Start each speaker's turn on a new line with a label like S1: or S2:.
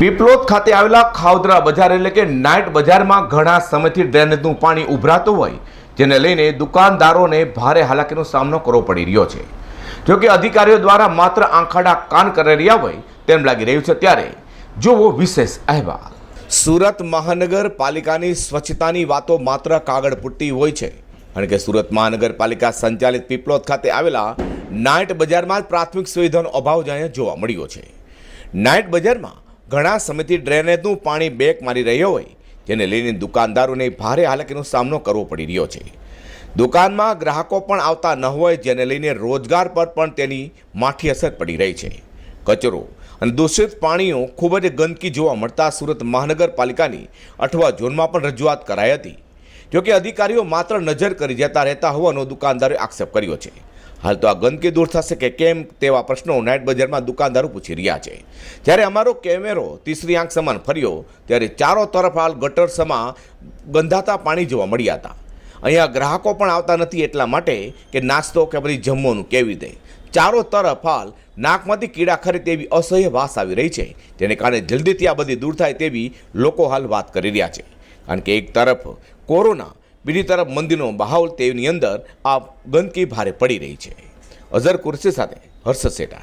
S1: પીપલોદ ખાતે આવેલા ખાવદરા બજાર એટલે કે નાઇટ બજારમાં ઘણા સમયથી ડ્રેનેજનું પાણી ઉભરાતું હોય, જેને લઈને દુકાનદારોને ભારે હાલાકીનો સામનો કરવો પડી રહ્યો છે. જો કે અધિકારીઓ દ્વારા માત્ર આંખાડા કાન કરી રહ્યા હોય તેમ લાગી રહ્યું છે ત્યારે જુઓ વિશેષ અહેવાલ. સુરત મહાનગરપાલિકાની સ્વચ્છતાની વાતો માત્ર કાગળ પૂરતી હોય છે. કારણ કે સુરત મહાનગરપાલિકા સંચાલિત પીપલોદ ખાતે આવેલા નાઇટ બજારમાં પ્રાથમિક સુવિધાનો અભાવ જાણે જોવા મળ્યો છે. નાઇટ બજારમાં ઘણા સમયથી ડ્રેનેજનું પાણી બેક મારી રહ્યો હોય, જેને લઈને દુકાનદારોને ભારે હાલાકીનો સામનો કરવો પડી રહ્યો છે. દુકાનમાં ગ્રાહકો પણ આવતા ન હોય, જેને લઈને રોજગાર પર પણ તેની માઠી અસર પડી રહી છે. કચરો અને દૂષિત પાણીઓ ખૂબ જ ગંદકી જોવા મળતા સુરત મહાનગરપાલિકાની અઠવા ઝોનમાં પણ રજૂઆત કરાઈ હતી. જોકે અધિકારીઓ માત્ર નજર કરી જતા રહેતા હોવાનો દુકાનદારે આક્ષેપ કર્યો છે. હાલ તો આ ગંદકી દૂર થશે કે કેમ તેવા પ્રશ્નો નાઇટ બજારમાં દુકાનદારો પૂછી રહ્યા છે. જ્યારે અમારો કેમેરો તીસરી આંખ સમાન ફર્યો, ત્યારે ચારો તરફ હાલ ગટર સમા ગંધાતા પાણી જોવા મળ્યા હતા. અહીંયા ગ્રાહકો પણ આવતા નથી એટલા માટે કે નાસ્તો કે પછી જમવાનું કેવી રીતે. ચારો તરફ હાલ નાકમાંથી કીડા ખરે તેવી અસહ્ય વાસ આવી રહી છે તેને કારણે જલ્દીથી આ બધી દૂર થાય તેવી લોકો હાલ વાત કરી રહ્યા છે. કારણ કે એક તરફ કોરોના બીજી તરફ મંદિરનો માહોલ તેની અંદર આ ગંદકી ભારે પડી રહી છે. અઝર કુરશી સાથે હર્ષ સેટા.